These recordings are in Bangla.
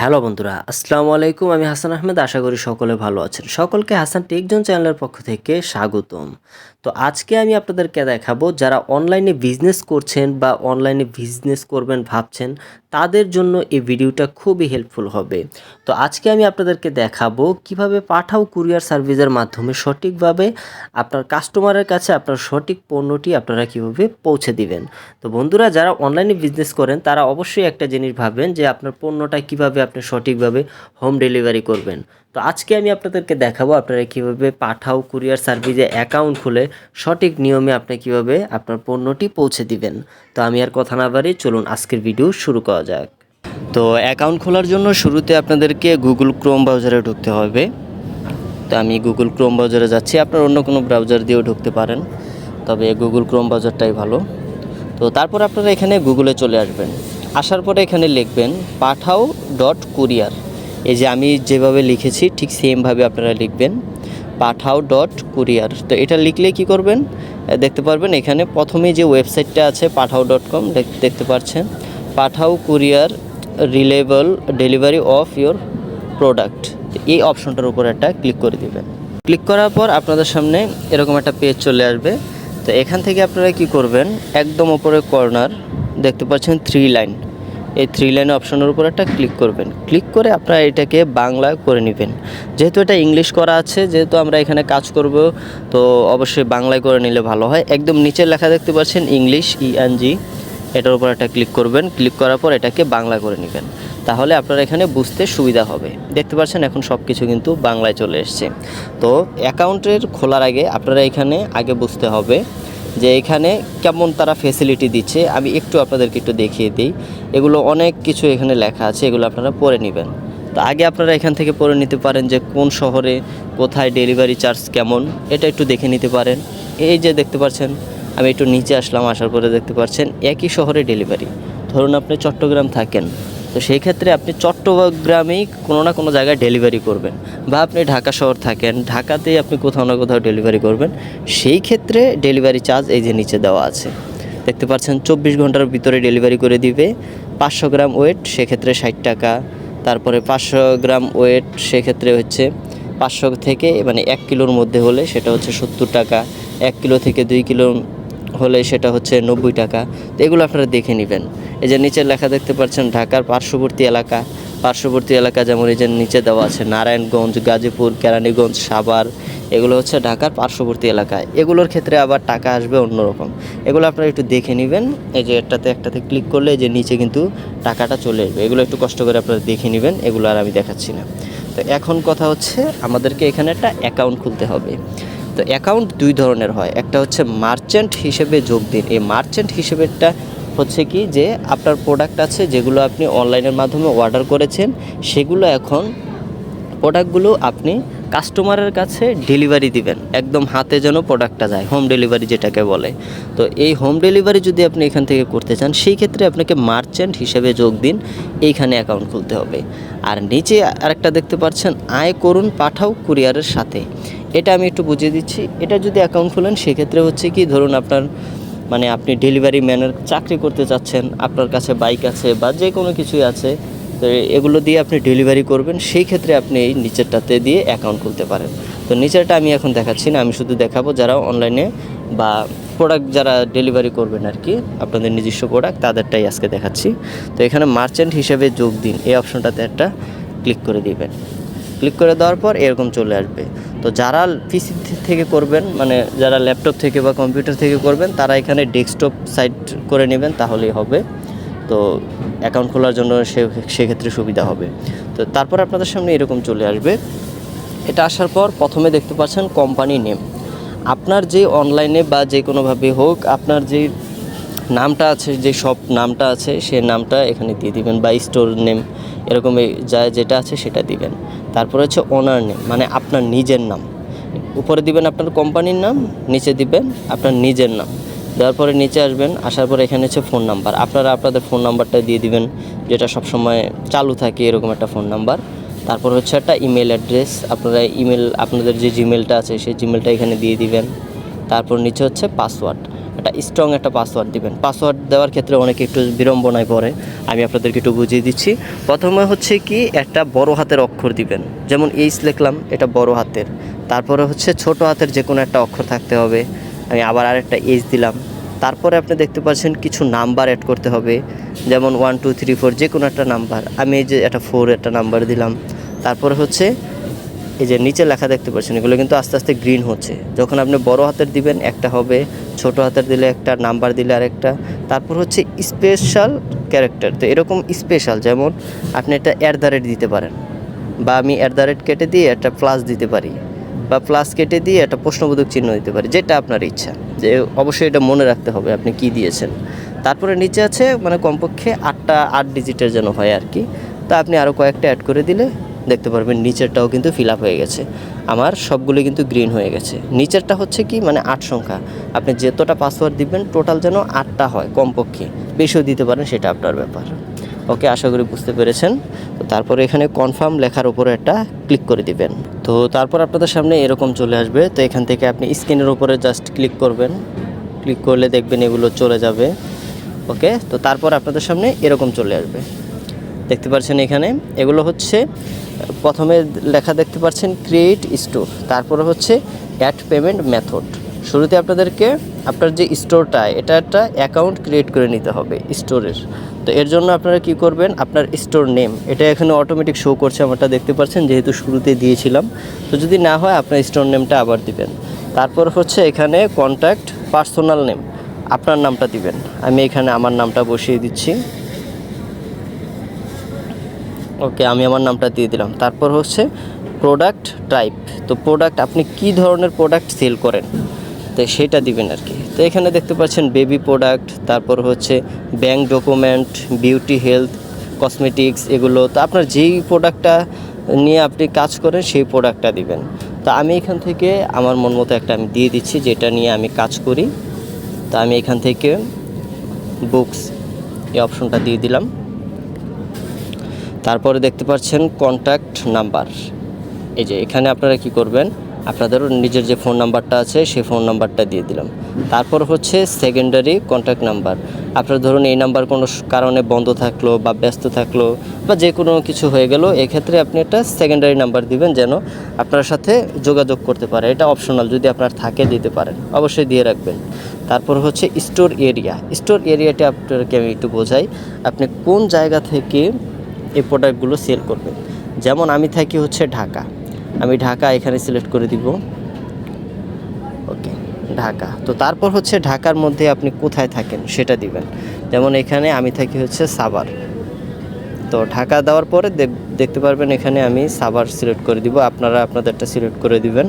হ্যালো বন্ধুরা, আসসালামু আলাইকুম। আমি হাসান আহমেদ, আশা করি সকলে ভালো আছেন। সকলকে হাসান টেকজন চ্যানেলের পক্ষ থেকে স্বাগতম। তো আজকে আমি আপনাদেরকে দেখাবো যারা অনলাইনে বিজনেস করছেন বা অনলাইনে বিজনেস করবেন ভাবছেন, তাদের জন্য এই ভিডিওটা খুবই হেল্পফুল হবে। তো আজকে আমি আপনাদেরকে দেখাবো কীভাবে পাঠাও কুরিয়ার সার্ভিসের মাধ্যমে সঠিকভাবে আপনার কাস্টমারের কাছে আপনার সঠিক পণ্যটি আপনারা কীভাবে পৌঁছে দিবেন। তো বন্ধুরা, যারা অনলাইনে বিজনেস করেন, তারা অবশ্যই একটা জিনিস ভাববেন যে আপনার পণ্যটা কীভাবে আপনি সঠিকভাবে হোম ডেলিভারি করবেন। তো আজকে আমি আপনাদেরকে দেখাবো আপনারা কীভাবে পাঠাও কুরিয়ার সার্ভিসে অ্যাকাউন্ট খুলে সঠিক নিয়মে আপনি কীভাবে আপনার পণ্যটি পৌঁছে দিবেন। তো আমি আর কথা না বাড়ি চলুন আজকের ভিডিও শুরু করা যাক। তো অ্যাকাউন্ট খোলার জন্য শুরুতে আপনাদেরকে গুগল ক্রোম ব্রাউজারে ঢুকতে হবে। তো আমি গুগল ক্রোম ব্রাউজারে যাচ্ছি, আপনার অন্য কোনো ব্রাউজার দিয়েও ঢুকতে পারেন, তবে গুগল ক্রোম ব্রাউজারটাই ভালো। তো তারপর আপনারা এখানে গুগলে চলে আসবেন, আসার পরে এখানে লিখবেন পাঠাও ডট কুরিয়ার। এই যে আমি যেভাবে লিখেছি, ঠিক সেমভাবে আপনারা লিখবেন। পাঠাও ডট কুরিয়ার তো এটা লিখলে কি করবেন? দেখতে পারবেন এখানে প্রথমে যে ওয়েবসাইটটা আছে, পাঠাও ডট কম দেখতে পাচ্ছেন Pathao courier reliable delivery of your product এই অপশনটার উপর একটা ক্লিক করে দিবেন। ক্লিক করার পর আপনাদের সামনে এরকম একটা পেজ চলে আসবে। তো এখান থেকে আপনারা কি করবেন? একদম উপরে কর্নার দেখতে পাচ্ছেন থ্রি লাইন এই থ্রি লাইন অপশনের উপর একটা ক্লিক করবেন। ক্লিক করে আপনারা এটাকে বাংলা করে নেবেন। যেহেতু এটা ইংলিশ করা আছে, যেহেতু আমরা এখানে কাজ করব, তো অবশ্যই বাংলায় করে নিলে ভালো হয়। একদম নিচে লেখা দেখতে পাচ্ছেন ইংলিশ ইএনজি এটার উপর একটা ক্লিক করবেন। ক্লিক করার পর এটাকে বাংলা করে নেবেন। তাহলে আপনারা এখানে বুঝতে সুবিধা হবে। দেখতে পাচ্ছেন এখন সব কিছু কিন্তু বাংলায় চলে এসছে। তো অ্যাকাউন্টের খোলার আগে আপনারা এখানে আগে বুঝতে হবে যে এখানে কেমন তারা ফেসিলিটি দিচ্ছে, আমি একটু আপনাদেরকে একটু দেখিয়ে দিই। এগুলো অনেক কিছু এখানে লেখা আছে, এগুলো আপনারা পড়ে নেবেন। তো আগে আপনারা এখান থেকে পড়ে নিতে পারেন যে কোন শহরে কোথায় ডেলিভারি চার্জ কেমন, এটা একটু দেখে নিতে পারেন। এই যে দেখতে পাচ্ছেন, আমি একটু নিচে আসলাম, আসার পরে দেখতে পাচ্ছেন, একই শহরে ডেলিভারি ধরুন আপনি চট্টগ্রাম থাকেন তো সেই ক্ষেত্রে আপনি চট্টগ্রামেই কোনো না কোনো জায়গায় ডেলিভারি করবেন বা আপনি ঢাকা শহর থাকেন, ঢাকাতেই আপনি কোথাও না কোথাও ডেলিভারি করবেন। সেই ক্ষেত্রে ডেলিভারি চার্জ এই যে নিচে দেওয়া আছে। দেখতে পাচ্ছেন চব্বিশ ঘণ্টার ভিতরে ডেলিভারি করে দিবে। পাঁচশো গ্রাম ওয়েট সেক্ষেত্রে ষাট টাকা। তারপরে পাঁচশো গ্রাম ওয়েট সেক্ষেত্রে হচ্ছে পাঁচশো থেকে মানে এক কিলোর মধ্যে হলে সেটা হচ্ছে সত্তর টাকা। এক কিলো থেকে দুই কিলো হলে সেটা হচ্ছে নব্বই টাকা। তো এগুলো আপনারা দেখে নেবেন। এই যে নিচের লেখা দেখতে পাচ্ছেন, ঢাকার পার্শ্ববর্তী এলাকা। পার্শ্ববর্তী এলাকা যেমন এই যে নিচে দেওয়া আছে, নারায়ণগঞ্জ, গাজীপুর, কেরানীগঞ্জ, সাভার, এগুলো হচ্ছে ঢাকার পার্শ্ববর্তী এলাকা। এগুলোর ক্ষেত্রে আবার টাকা আসবে অন্যরকম এগুলো আপনারা একটু দেখে নেবেন। এই যে একটাতে একটাতে ক্লিক করলে যে নিচে কিন্তু টাকাটা চলে আসবে। এগুলো একটু কষ্ট করে আপনারা দেখে নেবেন, এগুলো আর আমি দেখাচ্ছি না। তো এখন কথা হচ্ছে, আমাদেরকে এখানে একটা অ্যাকাউন্ট খুলতে হবে। তো অ্যাকাউন্ট দুই ধরনের হয়। একটা হচ্ছে মার্চেন্ট হিসেবে যোগ দিন। এই মার্চেন্ট হিসেবেটা হচ্ছে কি যে, আপনার প্রোডাক্ট আছে যেগুলো আপনি অনলাইনের মাধ্যমে অর্ডার করেছেন, সেগুলো এখন প্রোডাক্টগুলো আপনি কাস্টমারের কাছে ডেলিভারি দিবেন। একদম হাতে যেন প্রোডাক্টটা যায় হোম ডেলিভারি যেটাকে বলে। তো এই হোম ডেলিভারি যদি আপনি এখান থেকে করতে চান, সেই ক্ষেত্রে আপনাকে মার্চেন্ট হিসেবে যোগ দিন, এইখানে অ্যাকাউন্ট খুলতে হবে। আর নিচে আরেকটা দেখতে পাচ্ছেন, আয় করুন, পাঠাও কুরিয়ারের সাথে। এটা আমি একটু বুঝিয়ে দিচ্ছি। এটা যদি অ্যাকাউন্ট খুলেন, সেক্ষেত্রে হচ্ছে কি, ধরুন আপনার মানে আপনি ডেলিভারি ম্যানের চাকরি করতে চাচ্ছেন, আপনার কাছে বাইক আছে বা যে কোনো কিছুই আছে, তো এগুলো দিয়ে আপনি ডেলিভারি করবেন সেই ক্ষেত্রে আপনি এই নিচেরটাতে দিয়ে অ্যাকাউন্ট খুলতে পারেন। তো নিচেরটা আমি এখন দেখাচ্ছি না, আমি শুধু দেখাবো যারা অনলাইনে বা প্রোডাক্ট যারা ডেলিভারি করবেন আর কি, আপনাদের নিজস্ব প্রোডাক্ট তাদেরটাই আজকে দেখাচ্ছি। তো এখানে মার্চেন্ট হিসেবে যোগ দিন, এই অপশনটাতে একটা ক্লিক করে দিবেন। ক্লিক করে দেওয়ার পর এরকম চলে আসবে। তো যারা পিসি থেকে করবেন মানে যারা ল্যাপটপ থেকে বা কম্পিউটার থেকে করবেন, তারা এখানে ডেস্কটপ সাইট করে নেবেন, তাহলেই হবে। তো অ্যাকাউন্ট খোলার জন্য সে, সেক্ষেত্রে সুবিধা হবে। তো তারপর আপনাদের সামনে এরকম চলে আসবে। এটা আসার পর প্রথমে দেখতে পাচ্ছেন কোম্পানি নেম আপনার যে অনলাইনে বা যে কোনোভাবে হোক, আপনার যে নামটা আছে, যে সব নামটা আছে, সে নামটা এখানে দিয়ে দিবেন বা স্টোর নেম এরকম যা যেটা আছে সেটা দিবেন। তারপর হচ্ছে ওনার নেম মানে আপনার নিজের নাম। উপরে দিবেন আপনার কোম্পানির নাম, নিচে দিবেন আপনার নিজের নাম। দেওয়ার পরে নিচে আসবেন, আসার পরে এখানে হচ্ছে ফোন নাম্বার আপনারা আপনাদের ফোন নাম্বারটা দিয়ে দিবেন, যেটা সবসময় চালু থাকে এরকম একটা ফোন নাম্বার তারপর হচ্ছে একটা ইমেল অ্যাড্রেস আপনারা ইমেল আপনাদের যে জিমেলটা আছে, সেই জিমেলটা এখানে দিয়ে দিবেন। তারপর নিচে হচ্ছে পাসওয়ার্ড একটা স্ট্রং একটা পাসওয়ার্ড দিবেন। পাসওয়ার্ড দেওয়ার ক্ষেত্রে অনেকে একটু বিড়ম্বনায় পড়ে। আমি আপনাদেরকে একটু বুঝিয়ে দিচ্ছি। প্রথমে হচ্ছে কি, একটা বড় হাতের অক্ষর দিবেন। যেমন এইচ লিখলাম, এটা বড় হাতের। তারপরে হচ্ছে ছোট হাতের যে কোনো একটা অক্ষর থাকতে হবে। আমি আবার আরেকটা এইচ দিলাম। তারপরে আপনি দেখতে পাচ্ছেন কিছু নাম্বার অ্যাড করতে হবে। যেমন ওয়ান টু থ্রি ফোর যে কোনো একটা নাম্বার। আমি এই যে একটা ফোর একটা নাম্বার দিলাম। তারপরে হচ্ছে এই যে নিচে লেখা দেখতে পাচ্ছেন, এগুলো কিন্তু আস্তে আস্তে গ্রিন হচ্ছে। যখন আপনি বড় হাতের দিবেন, একটা হবে, ছোট হাতের দিলে একটা নাম্বার দিলে আরেকটা। তারপর হচ্ছে স্পেশাল ক্যারেক্টার তো এরকম স্পেশাল যেমন আপনি একটা অ্যাট দ্য রেট দিতে পারেন, বা আমি অ্যাট দ্য রেট কেটে দিয়ে একটা প্লাস দিতে পারি, বা প্লাস কেটে দিয়ে একটা প্রশ্নবোধক চিহ্ন দিতে পারি, যেটা আপনার ইচ্ছা। যে অবশ্যই এটা মনে রাখতে হবে আপনি কি দিয়েছেন। তারপরে নিচে আছে মানে কমপক্ষে আটটা, আট ডিজিটের যেন হয় আর কি। তা আপনি আরও কয়েকটা অ্যাড করে দিলে দেখতে পারবেন, নিচেরটাও কিন্তু ফিল আপ হয়ে গেছে। আমার সবগুলো কিন্তু গ্রিন হয়ে গেছে। নিচেরটা হচ্ছে কি মানে আট সংখ্যা। আপনি যতটা পাসওয়ার্ড দিবেন টোটাল যেন আটটা হয় কমপক্ষে। বেশিও দিতে পারেন, সেটা আপনার ব্যাপার। ওকে, আশা করি বুঝতে পেরেছেন। তো তারপরে এখানে কনফার্ম লেখার উপরে একটা ক্লিক করে দিবেন। তো তারপর আপনাদের সামনে এরকম চলে আসবে। তো এখান থেকে আপনি স্ক্রিনের উপরে জাস্ট ক্লিক করবেন। ক্লিক করলে দেখবেন এগুলো চলে যাবে। ওকে, তো তারপর আপনাদের সামনে এরকম চলে আসবে। দেখতে পাচ্ছেন এখানে। এগুলো হচ্ছে, প্রথমে লেখা দেখতে পাচ্ছেন ক্রিয়েট স্টোর তারপরে হচ্ছে অ্যাড পেমেন্ট মেথড শুরুতে আপনাদেরকে আপনার যে স্টোরটা এটা একটা অ্যাকাউন্ট ক্রিয়েট করে নিতে হবে স্টোরের তো এর জন্য আপনারা কি করবেন, আপনার স্টোর নেম এটা এখানে অটোমেটিক শো করছে আমারটা দেখতে পাচ্ছেন যেহেতু শুরুতে দিয়েছিলাম। তো যদি না হয়, আপনার স্টোর নেমটা আবার দিবেন। তারপর হচ্ছে এখানে কন্ট্যাক্ট পার্সোনাল নেম আপনার নামটা দিবেন। আমি এখানে আমার নামটা বসিয়ে দিচ্ছি। ওকে, আমি আমার নামটা দিয়ে দিলাম। তারপর হচ্ছে প্রোডাক্ট টাইপ তো প্রোডাক্ট আপনি কি ধরনের প্রোডাক্ট সেল করেন? তো সেটা দিবেন আর কি। তো এখানে দেখতে পাচ্ছেন বেবি প্রোডাক্ট তারপর হচ্ছে bank document beauty health cosmetics এগুলো। তো আপনার যেই প্রোডাক্টটা নিয়ে আপনি কাজ করেন, সেই প্রোডাক্টটা দিবেন। তো আমি এখান থেকে আমার মন মতো একটা আমি দিয়ে দিচ্ছি, যেটা নিয়ে আমি কাজ করি। তো আমি এখান থেকে বুকস এই অপশনটা দিয়ে দিলাম। তারপরে দেখতে পাচ্ছেন কন্ট্যাক্ট নাম্বার এই যে, এখানে আপনারা কি করবেন? আপনাদের নিজের যে ফোন নাম্বারটা আছে, সেই ফোন নাম্বারটা দিয়ে দিলাম। তারপর হচ্ছে সেকেন্ডারি কন্ট্যাক্ট নাম্বার আপনার ধরুন এই নাম্বার কোনো কারণে বন্ধ থাকল বা ব্যস্ত থাকল বা যে কোনো কিছু হয়ে গেল, এক্ষেত্রে আপনি একটা সেকেন্ডারি নাম্বার দিবেন যেন আপনার সাথে যোগাযোগ করতে পারে। এটা অপশনাল যদি আপনার থাকে দিতে পারেন, অবশ্যই দিয়ে রাখবেন। তারপর হচ্ছে স্টোর এরিয়া স্টোর এরিয়াটা আপনাকে আমি একটু বোঝাই। আপনি কোন জায়গা থেকে এই প্রোডাক্টগুলো সেল করবেন যেমন আমি থাকি হচ্ছে ঢাকা। আমি ঢাকা এখানে সিলেক্ট করে দিব। ওকে ঢাকা। তো তারপর হচ্ছে ঢাকার মধ্যে আপনি কোথায় থাকেন সেটা দিবেন। যেমন এখানে আমি থাকি হচ্ছে সাবার তো ঢাকা দেওয়ার পরে দেখ- দেখতে পারবেন এখানে আমি সাবার সিলেক্ট করে দিব। আপনারা আপনাদেরটা সিলেক্ট করে দিবেন।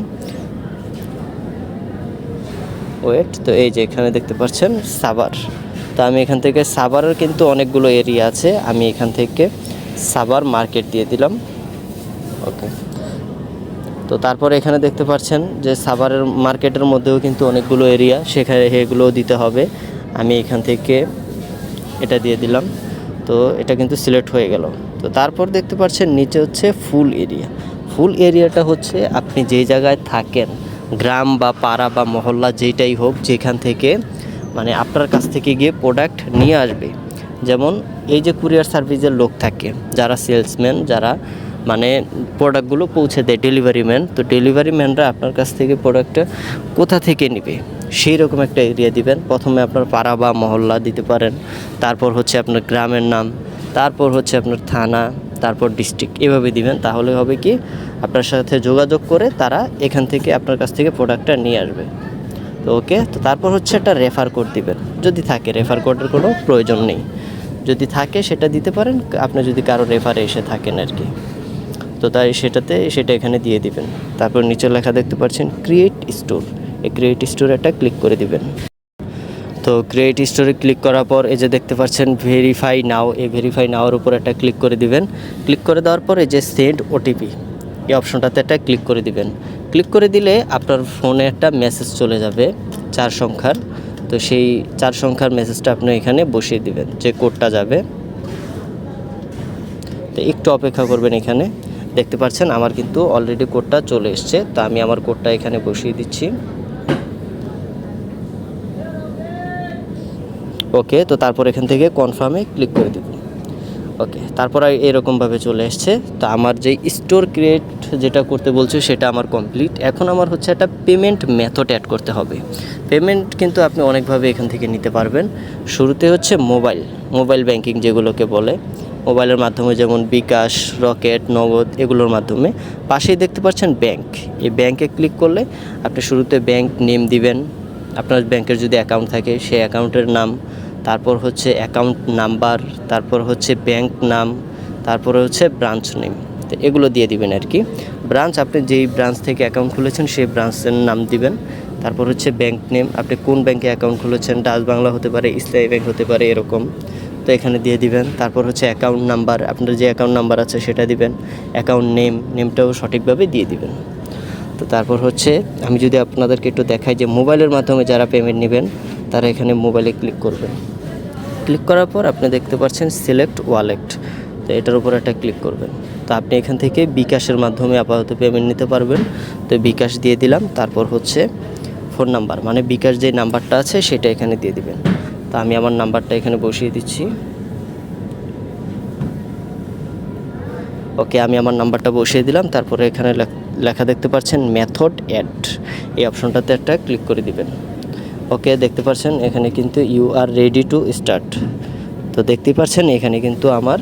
ওয়েট তো এই যে এখানে দেখতে পাচ্ছেন সাবার তো আমি এখান থেকে সাভারের কিন্তু অনেকগুলো এরিয়া আছে। আমি এখান থেকে সাভার মার্কেট দিয়ে দিলাম। ওকে। তো তারপরে এখানে দেখতে পাচ্ছেন যে সাভারের মার্কেটের মধ্যেও কিন্তু অনেকগুলো এরিয়া, সেখানে এগুলোও দিতে হবে। আমি এখান থেকে এটা দিয়ে দিলাম। তো এটা কিন্তু সিলেক্ট হয়ে গেল। তো তারপর দেখতে পাচ্ছেন নিচে হচ্ছে ফুল এরিয়া। ফুল এরিয়াটা হচ্ছে আপনি যেই জায়গায় থাকেন, গ্রাম বা পাড়া বা মহল্লা যেটাই হোক, যেখান থেকে মানে আপনার কাছ থেকে গিয়ে প্রোডাক্ট নিয়ে আসবে। যেমন এই যে কুরিয়ার সার্ভিসের লোক থাকে, যারা সেলসম্যান যারা মানে প্রোডাক্টগুলো পৌঁছে দেয় ডেলিভারি ম্যান তো ডেলিভারি ম্যানরা আপনার কাছ থেকে প্রোডাক্টটা কোথা থেকে নেবে? সেই রকম একটা এরিয়া দিবেন। প্রথমে আপনার পাড়া বা মহল্লা দিতে পারেন। তারপর হচ্ছে আপনার গ্রামের নাম, তারপর হচ্ছে আপনার থানা, তারপর ডিস্ট্রিক্ট এভাবে দিবেন। তাহলে হবে কি, আপনার সাথে যোগাযোগ করে তারা এখান থেকে আপনার কাছ থেকে প্রোডাক্টটা নিয়ে আসবে। তো ওকে তো তারপর হচ্ছে একটা রেফার কোড দিবেন। যদি থাকে রেফার কোডের কোনো প্রয়োজন নেই। যদি থাকে সেটা দিতে পারেন, আপনি যদি কারও রেফারে এসে থাকেন আর কি। তো তাই সেটাতে, সেটা এখানে দিয়ে দিবেন। তারপর নিচে লেখা দেখতে পাচ্ছেন ক্রিয়েট স্টোর এই ক্রিয়েট স্টোরে একটা ক্লিক করে দিবেন। তো ক্রিয়েট স্টোরে ক্লিক করার পর, এই যে দেখতে পাচ্ছেন ভেরিফাই নাও এই ভেরিফাই নাওয়ার উপর একটা ক্লিক করে দিবেন। ক্লিক করে দেওয়ার পর এই যে সেন্ড ওটিপি এই অপশনটাতে একটা ক্লিক করে দিবেন। ক্লিক করে দিলে আপনার ফোনে একটা মেসেজ চলে যাবে, চার সংখ্যার। তো সেই চার সংখ্যার মেসেজটা আপনি এখানে বসিয়ে দিবেন যে কোডটা যাবে। তো একটু অপেক্ষা করবেন এখানে। দেখতে পাচ্ছেন আমার কিন্তু অলরেডি কোডটা চলে এসছে, তা আমি আমার কোডটা এখানে বসিয়ে দিচ্ছি। ওকে তো তারপর এখান থেকে কনফার্মে ক্লিক করে দেব ওকে তারপর এরকমভাবে চলে এসছে। তো আমার যে স্টোর ক্রিয়েট যেটা করতে বলছে সেটা আমার কমপ্লিট এখন আমার হচ্ছে একটা পেমেন্ট মেথড অ্যাড করতে হবে। পেমেন্ট কিন্তু আপনি অনেকভাবে এখান থেকে নিতে পারবেন। শুরুতে হচ্ছে মোবাইল মোবাইল ব্যাংকিং যেগুলোকে বলে। মোবাইলের মাধ্যমে যেমন বিকাশ, রকেট, নগদ এগুলোর মাধ্যমে। পাশেই দেখতে পাচ্ছেন ব্যাংক এই ব্যাংকে ক্লিক করলে আপনি শুরুতে ব্যাংক নেম দিবেন। আপনার ব্যাংকের যদি অ্যাকাউন্ট থাকে, সেই অ্যাকাউন্টের নাম তারপর হচ্ছে অ্যাকাউন্ট নাম্বার তারপর হচ্ছে ব্যাংক নাম, তারপরে হচ্ছে ব্রাঞ্চ নেম তো এগুলো দিয়ে দিবেন আর কি। ব্রাঞ্চ আপনি যেই ব্রাঞ্চ থেকে অ্যাকাউন্ট খুলেছেন, সেই ব্রাঞ্চের নাম দিবেন। তারপর হচ্ছে ব্যাংক নেম আপনি কোন ব্যাংকে অ্যাকাউন্ট খুলেছেন? ডাচ বাংলা হতে পারে ইসলামী ব্যাংক হতে পারে, এরকম। তো এখানে দিয়ে দিবেন। তারপর হচ্ছে অ্যাকাউন্ট নাম্বার আপনার যে অ্যাকাউন্ট নাম্বার আছে, সেটা দিবেন। অ্যাকাউন্ট নেম নেমটাও সঠিকভাবে দিয়ে দিবেন। তো তারপর হচ্ছে, আমি যদি আপনাদেরকে একটু দেখাই যে মোবাইলের মাধ্যমে যারা পেমেন্ট নেবেন, তারা এখানে মোবাইলে ক্লিক করবেন। ক্লিক করার পর আপনি দেখতে পাচ্ছেন সিলেক্ট ওয়ালেট। তো এটার উপর একটা ক্লিক করবেন। তো আপনি এখান থেকে বিকাশের মাধ্যমে আপাতত পেমেন্ট নিতে পারবেন। তো বিকাশ দিয়ে দিলাম, তারপর হচ্ছে ফোন নাম্বার মানে বিকাশ যে নাম্বারটা আছে সেটা এখানে দিয়ে দিবেন। তো আমি আমার নাম্বারটা এখানে বসিয়ে দিচ্ছি। ওকে, আমি আমার নাম্বারটা বসিয়ে দিলাম, তারপরে এখানে লেখা দেখতে পাচ্ছেন মেথড অ্যাড এই অপশনটাতে একটা ক্লিক করে দিবেন। ওকে দেখতে পাচ্ছেন এখানে কিন্তু you are ready to start তো দেখতে পাচ্ছেন এখানে কিন্তু আমার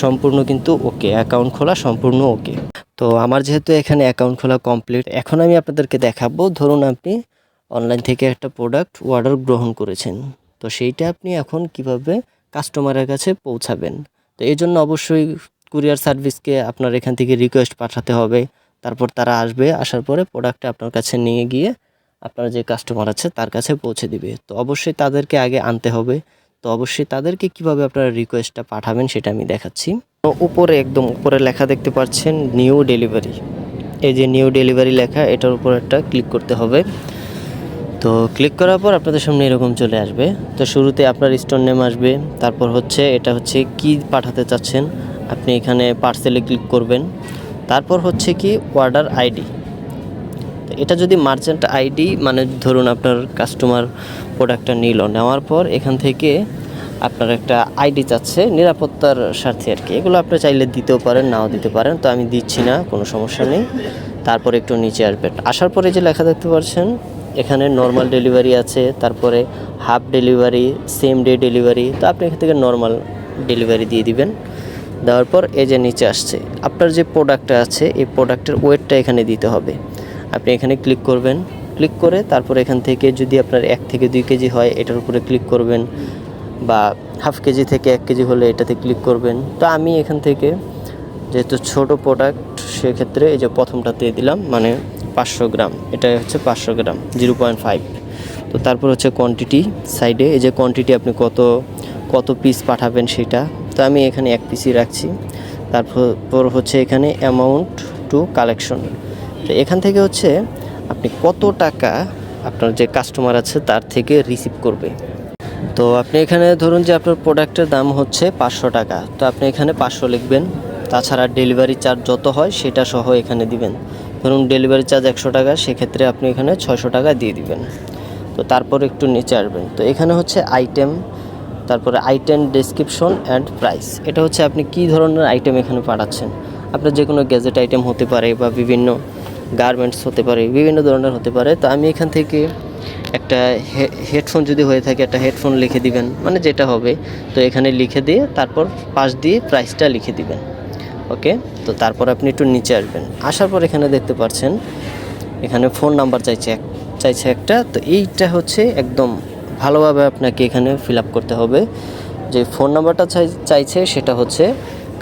সম্পূর্ণ কিন্তু ওকে অ্যাকাউন্ট খোলা সম্পূর্ণ ওকে তো আমার যেহেতু এখানে অ্যাকাউন্ট খোলা কমপ্লিট এখন আমি আপনাদেরকে দেখাবো, ধরুন আপনি অনলাইন থেকে একটা প্রোডাক্ট অর্ডার গ্রহণ করেছেন, তো সেইটা আপনি এখন কীভাবে কাস্টমারের কাছে পৌঁছাবেন? তো এই জন্য অবশ্যই কুরিয়ার সার্ভিসকে আপনার এখান থেকে রিকোয়েস্ট পাঠাতে হবে, তারপর তারা আসবে, আসার পরে প্রোডাক্টটা আপনার কাছে নিয়ে গিয়ে আপনার যে কাস্টমার আছে তার কাছে পৌঁছে দিবে। তো অবশ্যই তাদেরকে আগে আনতে হবে। তো অবশ্যই তাদেরকে কীভাবে আপনারা রিকোয়েস্টটা পাঠাবেন সেটা আমি দেখাচ্ছি। তো উপরে একদম উপরে লেখা দেখতে পাচ্ছেন নিউ ডেলিভারি এই যে নিউ ডেলিভারি লেখা, এটার উপর একটা ক্লিক করতে হবে। তো ক্লিক করার পর আপনাদের সামনে এরকম চলে আসবে। তো শুরুতে আপনার স্টোর নেম আসবে, তারপর হচ্ছে এটা হচ্ছে কি পাঠাতে চাচ্ছেন, আপনি এখানে পার্সেলে ক্লিক করবেন। তারপর হচ্ছে কি অর্ডার আইডি এটা যদি মার্চেন্ট আইডি মানে ধরুন আপনার কাস্টমার প্রোডাক্টটা নিল, নেওয়ার পর এখান থেকে আপনার একটা আইডি চাচ্ছে, নিরাপত্তার স্বার্থে আর কি। এগুলো আপনি চাইলে দিতেও পারেন, নাও দিতে পারেন, তো আমি দিচ্ছি না, কোনো সমস্যা নেই। তারপর একটু নিচে আসবেন। আসার পরে যে লেখা দেখতে পাচ্ছেন, এখানে নর্মাল ডেলিভারি আছে, তারপরে half delivery same day delivery তো আপনি এখান থেকে নর্মাল ডেলিভারি দিয়ে দিবেন। দেওয়ার পর এই যে নিচে আসছে। আপনার যে প্রোডাক্টটা আছে, এই প্রোডাক্টের ওয়েটটা এখানে দিতে হবে। আপনি এখানে ক্লিক করবেন। ক্লিক করে তারপর এখান থেকে যদি আপনার এক থেকে দুই কেজি হয়, এটার উপরে ক্লিক করবেন বা হাফ কেজি থেকে এক কেজি হলে এটাতে ক্লিক করবেন। তো আমি এখান থেকে যেহেতু ছোট প্রোডাক্ট সেক্ষেত্রে এই যে প্রথমটাতে দিলাম মানে পাঁচশো গ্রাম। এটা হচ্ছে পাঁচশো গ্রাম জিরো পয়েন্ট ফাইভ তো তারপর হচ্ছে কোয়ান্টিটি সাইডে এই যে কোয়ান্টিটি আপনি কত কত পিস পাঠাবেন সেটা। তো আমি এখানে এক পিসই রাখছি। তারপর হচ্ছে এখানে অ্যামাউন্ট টু কালেকশন তো এখান থেকে হচ্ছে আপনি কত টাকা আপনার যে কাস্টমার আছে তার থেকে রিসিভ করবে? তো আপনি এখানে ধরুন যে আপনার প্রোডাক্টের দাম হচ্ছে পাঁচশো টাকা। তো আপনি এখানে পাঁচশো লিখবেন। তাছাড়া ডেলিভারি চার্জ যত হয় সেটা সহ এখানে দিবেন। ধরুন ডেলিভারি চার্জ একশো টাকা, সেক্ষেত্রে আপনি এখানে ছয়শো টাকা দিয়ে দিবেন। তো তারপর একটু নিচে আসবেন। তো এখানে হচ্ছে আইটেম তারপরে আইটেম ডেসক্রিপশন অ্যান্ড প্রাইস এটা হচ্ছে আপনি কি ধরনের আইটেম এখানে পাঠাচ্ছেন? আপনার যে কোনো গ্যাজেট আইটেম হতে পারে বা বিভিন্ন গার্মেন্টস হতে পারে, বিভিন্ন ধরনের হতে পারে। তো আমি এখান থেকে একটা হেডফোন যদি হয়ে থাকে, একটা হেডফোন লিখে দিবেন মানে যেটা হবে। তো এখানে লিখে দিয়ে তারপর পাশ দিয়ে প্রাইসটা লিখে দিবেন। ওকে? তো তারপর আপনি একটু নিচে আসবেন। আসার পর এখানে দেখতে পাচ্ছেন, এখানে ফোন নাম্বার চাইছে এক, চাইছে একটা। তো এইটা হচ্ছে একদম ভালোভাবে আপনাকে এখানে ফিল আপ করতে হবে। যে ফোন নাম্বারটা চাই, চাইছে সেটা হচ্ছে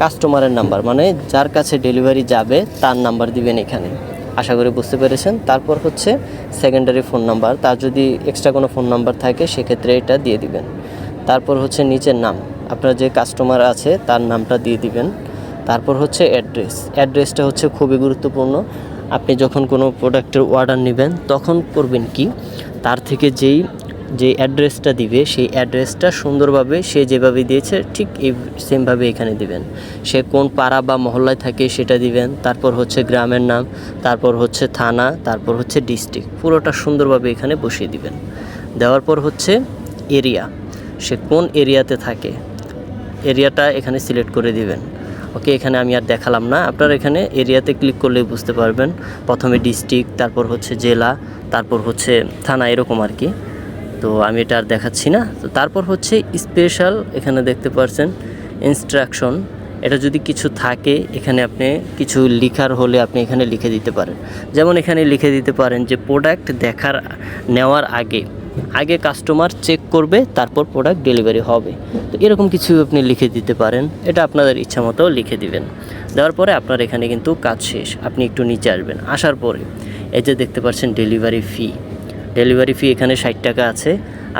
কাস্টমারের নাম্বার মানে যার কাছে ডেলিভারি যাবে, তার নাম্বার দিবেন এখানে। আশা করি বুঝতে পেরেছেন। তারপর হচ্ছে সেকেন্ডারি ফোন নাম্বার তার যদি এক্সট্রা কোনো ফোন নাম্বার থাকে, সেক্ষেত্রে এটা দিয়ে দিবেন। তারপর হচ্ছে নিচের নাম। আপনার যে কাস্টমার আছে, তার নামটা দিয়ে দিবেন। তারপর হচ্ছে অ্যাড্রেস অ্যাড্রেসটা হচ্ছে খুবই গুরুত্বপূর্ণ। আপনি যখন কোনো প্রোডাক্টের অর্ডার নেবেন, তখন করবেন কি? তার থেকে যেই যে অ্যাড্রেসটা দিবে, সেই অ্যাড্রেসটা সুন্দরভাবে সে যেভাবে দিয়েছে, ঠিক এই সেমভাবে এখানে দিবেন। সে কোন পাড়া বা মহল্লায় থাকে সেটা দিবেন, তারপর হচ্ছে গ্রামের নাম, তারপর হচ্ছে থানা, তারপর হচ্ছে ডিস্ট্রিক্ট পুরোটা সুন্দরভাবে এখানে বসিয়ে দিবেন। দেওয়ার পর হচ্ছে এরিয়া সে কোন এরিয়াতে থাকে এরিয়াটা এখানে সিলেক্ট করে দিবেন। ওকে, এখানে আমি আর দেখালাম না, আপনারা এখানে এরিয়াতে ক্লিক করলেই বুঝতে পারবেন। প্রথমে ডিস্ট্রিক্ট তারপর হচ্ছে জেলা, তারপর হচ্ছে থানা, এরকম আর কি। তো আমি এটা আর দেখাচ্ছি না। তো তারপর হচ্ছে স্পেশাল এখানে দেখতে পাচ্ছেন ইনস্ট্রাকশন এটা যদি কিছু থাকে, এখানে আপনি কিছু লিখার হলে আপনি এখানে লিখে দিতে পারেন। যেমন এখানে লিখে দিতে পারেন যে প্রোডাক্ট দেখার, নেওয়ার আগে আগে কাস্টমার চেক করবে, তারপর প্রোডাক্ট ডেলিভারি হবে। তো এরকম কিছু আপনি লিখে দিতে পারেন। এটা আপনাদের ইচ্ছা মতো লিখে দিবেন। দেওয়ার পরে আপনার এখানে কিন্তু কাজ শেষ, আপনি একটু নিচে আসবেন। আসার পরে, এই যে দেখতে পাচ্ছেন ডেলিভারি ফি ডেলিভারি ফি এখানে ষাট টাকা আছে।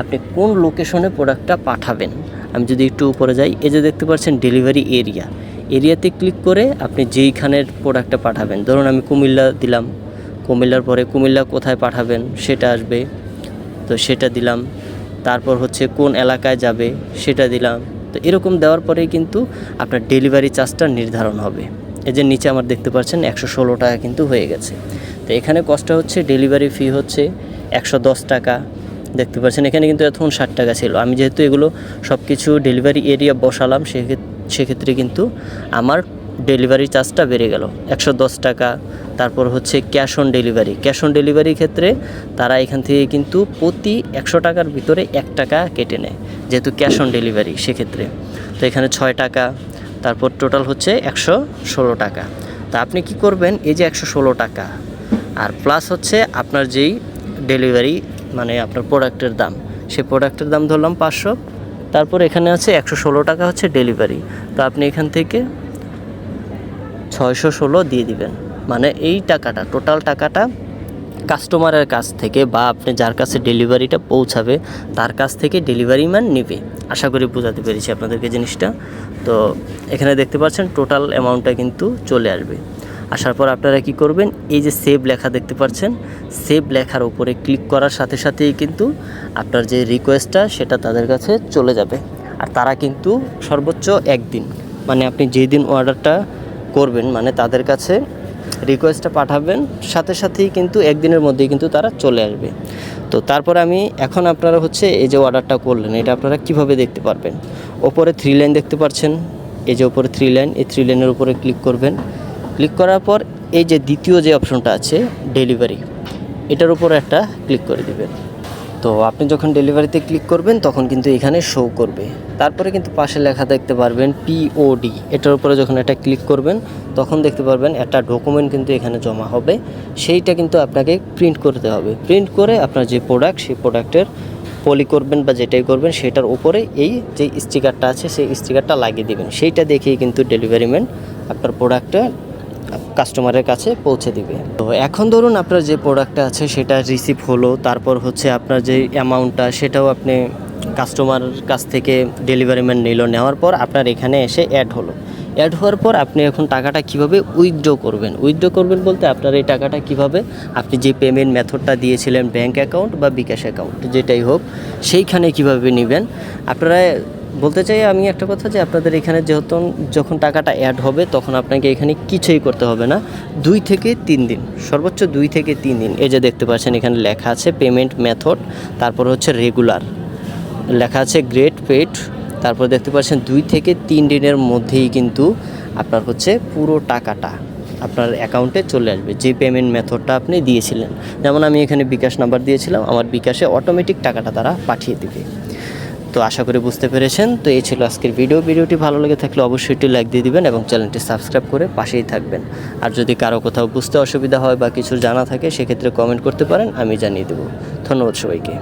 আপনি কোন লোকেশনে প্রোডাক্টটা পাঠাবেন? আমি যদি একটু উপরে যাই, এই যে দেখতে পাচ্ছেন ডেলিভারি এরিয়া। এরিয়াতে ক্লিক করে আপনি যেইখানের প্রোডাক্টটা পাঠাবেন। ধরুন আমি কুমিল্লা দিলাম। কুমিল্লার পরে কুমিল্লা কোথায় পাঠাবেন? সেটা আসবে। তো সেটা দিলাম। তারপর হচ্ছে কোন এলাকায় যাবে? সেটা দিলাম। তো এরকম দেওয়ার পরেই কিন্তু আপনার ডেলিভারি চার্জটা নির্ধারণ হবে। এই যে নিচে আমার দেখতে পাচ্ছেন একশো ষোলো টাকা কিন্তু হয়ে গেছে। তো এখানে কষ্ট হচ্ছে, ডেলিভারি ফি হচ্ছে একশো দশ টাকা দেখতে পাচ্ছেন। এখানে কিন্তু এখন ষাট টাকা ছিল। আমি যেহেতু এগুলো সব কিছু ডেলিভারি এরিয়া বসালাম সেক্ষেত্রে কিন্তু আমার ডেলিভারি চার্জটা বেড়ে গেল। একশো দশ টাকা। তারপর হচ্ছে cash on delivery cash on ডেলিভারির ক্ষেত্রে তারা এখান থেকে কিন্তু প্রতি একশো টাকার ভিতরে এক টাকা কেটে নেয়, যেহেতু ক্যাশ অন ডেলিভারি সেক্ষেত্রে। তো এখানে ছয় টাকা। তারপর টোটাল হচ্ছে একশো ষোলো টাকা। তা আপনি কি করবেন? এই যে একশো ষোলো টাকা। আর প্লাস হচ্ছে আপনার যেই ডেলিভারি মানে আপনার প্রোডাক্টের দাম। সেই প্রোডাক্টের দাম ধরলাম পাঁচশো, তারপর এখানে আছে একশো ষোলো টাকা হচ্ছে ডেলিভারি। তো আপনি এখান থেকে ছয়শো ষোলো দিয়ে দিবেন। মানে এই টাকাটা, টোটাল টাকাটা কাস্টমারের কাছ থেকে বা আপনি যার কাছে ডেলিভারিটা পৌঁছাবে, তার কাছ থেকে ডেলিভারি ম্যান নেবে। আশা করি বোঝাতে পেরেছি আপনাদেরকে জিনিসটা। তো এখানে দেখতে পাচ্ছেন টোটাল অ্যামাউন্টটা কিন্তু চলে আসবে। আসার পর আপনারা কি করবেন? এই যে সেভ লেখা দেখতে পাচ্ছেন সেভ লেখার উপরে ক্লিক করার সাথে সাথেই কিন্তু আপনার যে রিকোয়েস্টটা সেটা তাদের কাছে চলে যাবে। আর তারা কিন্তু সর্বোচ্চ একদিন মানে আপনি যেই দিন অর্ডারটা করবেন মানে তাদের কাছে রিকোয়েস্টটা পাঠাবেন, সাথে সাথেই কিন্তু একদিনের মধ্যেই কিন্তু তারা চলে আসবে। তো তারপর আমি এখন আপনারা হচ্ছে এই যে অর্ডারটা করলেন, এটা আপনারা কীভাবে দেখতে পারবেন? ওপরে থ্রি লাইন দেখতে পাচ্ছেন এই যে ওপরে থ্রি লাইন এই থ্রি লাইনের উপরে ক্লিক করবেন। ক্লিক করার পর এই যে দ্বিতীয় যে অপশনটা আছে, ডেলিভারি, এটার উপর একটা ক্লিক করে দিবেন। তো আপনি যখন ডেলিভারিতে ক্লিক করবেন, তখন কিন্তু এখানে শো করবে। তারপরে কিন্তু পাশে লেখা দেখতে পারবেন পিওডি এটার উপরে যখন এটা ক্লিক করবেন, তখন দেখতে পারবেন একটা ডকুমেন্ট কিন্তু এখানে জমা হবে। সেইটা কিন্তু আপনাকে প্রিন্ট করতে হবে। প্রিন্ট করে আপনার যে প্রোডাক্ট সেই প্রোডাক্টের পলি করবেন বা যেটাই করবেন, সেটার উপরে এই যে স্টিকারটা আছে, সেই স্টিকারটা লাগিয়ে দেবেন। সেইটা দেখেই কিন্তু ডেলিভারি ম্যান আপনার প্রোডাক্টটা কাস্টমারের কাছে পৌঁছে দিবে। তো এখন ধরুন আপনার যে প্রোডাক্টটা আছে সেটা রিসিভ হলো, তারপর হচ্ছে আপনার যে অ্যামাউন্টটা সেটাও আপনি কাস্টমার কাছ থেকে ডেলিভারি ম্যান নিল, নেওয়ার পর আপনার এখানে এসে অ্যাড হলো। অ্যাড হওয়ার পর আপনি এখন টাকাটা কীভাবে উইথড্র করবেন? উইথড্র করবেন বলতে আপনার এই টাকাটা কীভাবে? আপনি যে পেমেন্ট মেথডটা দিয়েছিলেন ব্যাঙ্ক অ্যাকাউন্ট বা বিকাশ অ্যাকাউন্ট যেটাই হোক, সেইখানে কীভাবে নেবেন? আপনারা বলতে চাই আমি একটা কথা যে আপনাদের এখানে যেহেতু যখন টাকাটা অ্যাড হবে, তখন আপনাকে এখানে কিছুই করতে হবে না। দুই থেকে তিন দিন, সর্বোচ্চ দুই থেকে তিন দিন। এই যে দেখতে পাচ্ছেন, এখানে লেখা আছে পেমেন্ট মেথড তারপর হচ্ছে রেগুলার লেখা আছে গ্রেট পেড তারপর দেখতে পাচ্ছেন দুই থেকে তিন দিনের মধ্যেই কিন্তু আপনার হচ্ছে পুরো টাকাটা আপনার অ্যাকাউন্টে চলে আসবে, যে পেমেন্ট মেথডটা আপনি দিয়েছিলেন। যেমন আমি এখানে বিকাশ নাম্বার দিয়েছিলাম, আমার বিকাশে অটোমেটিক টাকাটা তারা পাঠিয়ে দিবে। তো আশা করি বুঝতে পেরেছেন। তো এই ছিল আজকের ভিডিও ভিডিওটি ভালো লেগে থাকলে অবশ্যই একটি লাইক দিয়ে দিবেন এবং চ্যানেলটি সাবস্ক্রাইব করে পাশেই থাকবেন। আর যদি কারও কোথাও বুঝতে অসুবিধা হয় বা কিছু জানা থাকে, সেক্ষেত্রে কমেন্ট করতে পারেন, আমি জানিয়ে দেবো। ধন্যবাদ সবাইকে।